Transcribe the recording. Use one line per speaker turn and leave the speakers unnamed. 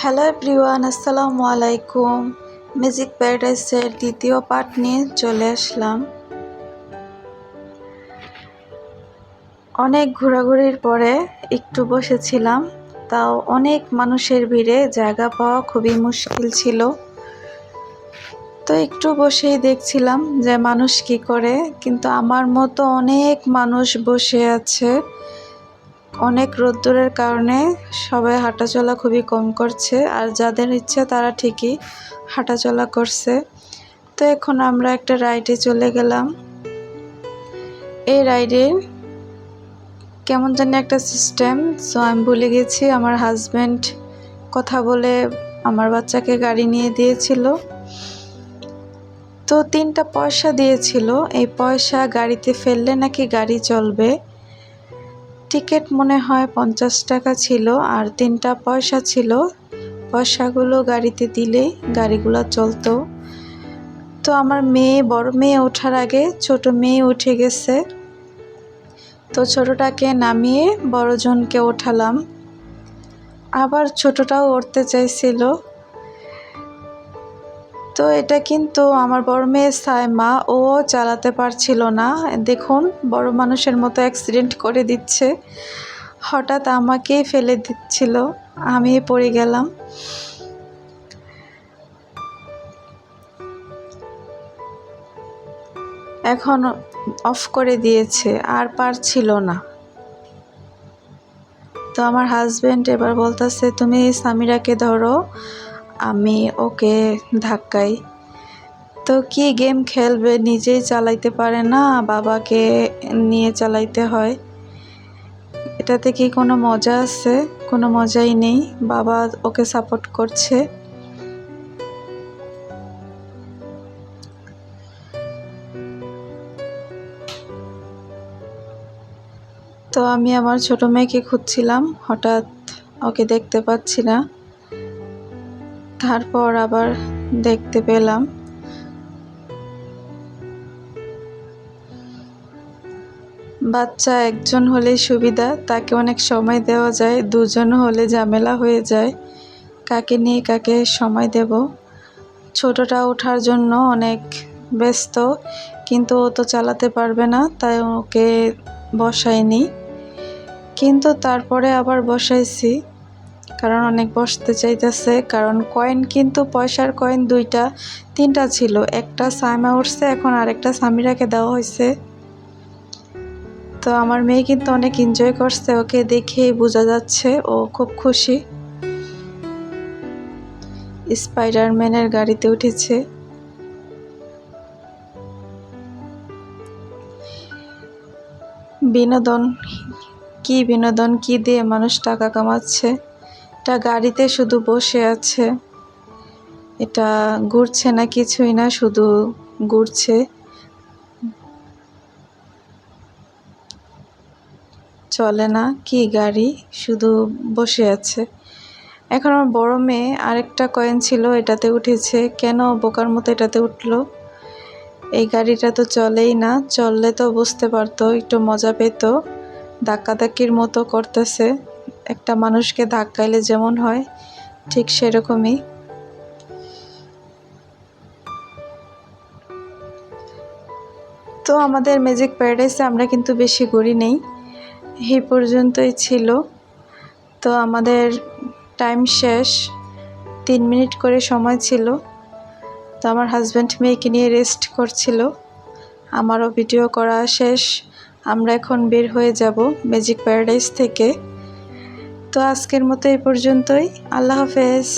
Hello everyone আসসালামু আলাইকুম magic প্যারাডাইসের দ্বিতীয় পার্ট নিয়ে চলে আসলাম। অনেক ঘোরাঘুরির পরে একটু বসেছিলাম, তাও অনেক মানুষের ভিড়ে জায়গা পাওয়া খুবই মুশকিল ছিল। তো একটু বসেই দেখছিলাম যে মানুষ কি করে, কিন্তু আমার মতো অনেক মানুষ বসে আছে। অনেক রোদ্দুরের কারণে সবাই হাঁটাচলা খুবই কম করছে, আর যাদের ইচ্ছে তারা ঠিকই হাঁটাচলা করছে। তো এখন আমরা একটা রাইডে চলে গেলাম। এই রাইডে কেমন জানি একটা সিস্টেম, সো আমি ভুলে গেছি, আমার হাজব্যান্ড কথা বলে আমার বাচ্চাকে গাড়ি নিয়ে দিয়েছিল। তো তিনটা পয়সা দিয়েছিল, এই পয়সা গাড়িতে ফেললে নাকি গাড়ি চলবে? টিকিট মনে হয় পঞ্চাশ টাকা ছিল আর তিনটা পয়সা ছিল। পয়সাগুলো গাড়িতে দিলেই গাড়িগুলো চলতো। তো আমার মেয়ে, বড় মেয়ে ওঠার আগে ছোট মেয়ে উঠে গেছে। তো ছোটটাকে নামিয়ে বড়জনকে ওঠালাম। আবার ছোটটাও উঠতে চাইছিল। তো এটা কিন্তু আমার বড় মেয়ে সাইমা ও চালাতে পারছিল না। দেখুন, বড় মানুষের মতো অ্যাক্সিডেন্ট করে দিচ্ছে। হঠাৎ আমাকেই ফেলে দিচ্ছিল। আমি পড়ে গেলাম। এখন অফ করে দিয়েছে, আর পারছিল না। তো আমার হাজব্যান্ড এবার বলতেছে, তুমি সামিরাকে ধরো। আমি ওকে ধাক্কাই। তো কি গেম খেলবে? নিজেই চালাইতে পারে না, বাবাকে নিয়ে চালাইতে হয়। এটাতে কি কোনো মজা আছে? কোনো মজাই নেই। বাবা ওকে সাপোর্ট করছে। তো আমি আমার ছোট মেয়েকে খুঁজছিলাম। হঠাৎ ওকে দেখতে পাচ্ছি না। তারপর আবার দেখতে পেলাম। বাচ্চা একজন হলেই সুবিধা, তাকে অনেক সময় দেওয়া যায়, দুজন হলে ঝামেলা হয়ে যায়। কাকে নিয়ে কাকে সময় দেব? ছোটটা ওঠার জন্য অনেক ব্যস্ত, কিন্তু ও তো চালাতে পারবে না, তাই ওকে বসাইনি কিন্তু তারপরে আবার বসাইছি। কারণ অনেক বসতে চাইতেছে, কারণ কয়েন কিন্তু পয়সার কয়েন দুইটা, তিনটা ছিল। একটা সাইমা উঠছে, এখন আরেকটা সামিরাকে দেওয়া হয়েছে। তো আমার মেয়ে কিন্তু অনেক এনজয় করছে, ওকে দেখেই বোঝা যাচ্ছে, ও খুব খুশি। স্পাইডারম্যানের গাড়িতে উঠেছে। বিনোদন, কি বিনোদন, কি দিয়ে মানুষ টাকা কামাচ্ছে? এটা গাড়িতে শুধু বসে আছে। এটা ঘুরছে না কিছুই না, শুধু ঘুরছে। চলে না, কি গাড়ি? শুধু বসে আছে। এখন আমার বড় মেয়ে আরেকটা কয়েন ছিল, এটাতে উঠেছে। কেন বোকার মতো এটাতে উঠল? এই গাড়িটা তো চলেই না, চললে তো বুঝতে পারতো, একটু মজা পেত। ধাক্কাধাক্কির মতো করতেছে। একটা মানুষকে ধাক্কাইলে যেমন হয়, ঠিক সেরকমই। তো আমাদের ম্যাজিক প্যারাডাইসে আমরা কিন্তু বেশি ঘুরি নেই, এই পর্যন্তই ছিল। তো আমাদের টাইম শেষ, তিন মিনিট করে সময় ছিল। তো আমার হাজব্যান্ড মেয়েকে নিয়ে রেস্ট করছিল। আমারও ভিডিও করা শেষ। আমরা এখন বের হয়ে যাব ম্যাজিক প্যারাডাইস থেকে। তো আজকের মতো এই পর্যন্তই। আল্লাহ হাফেজ।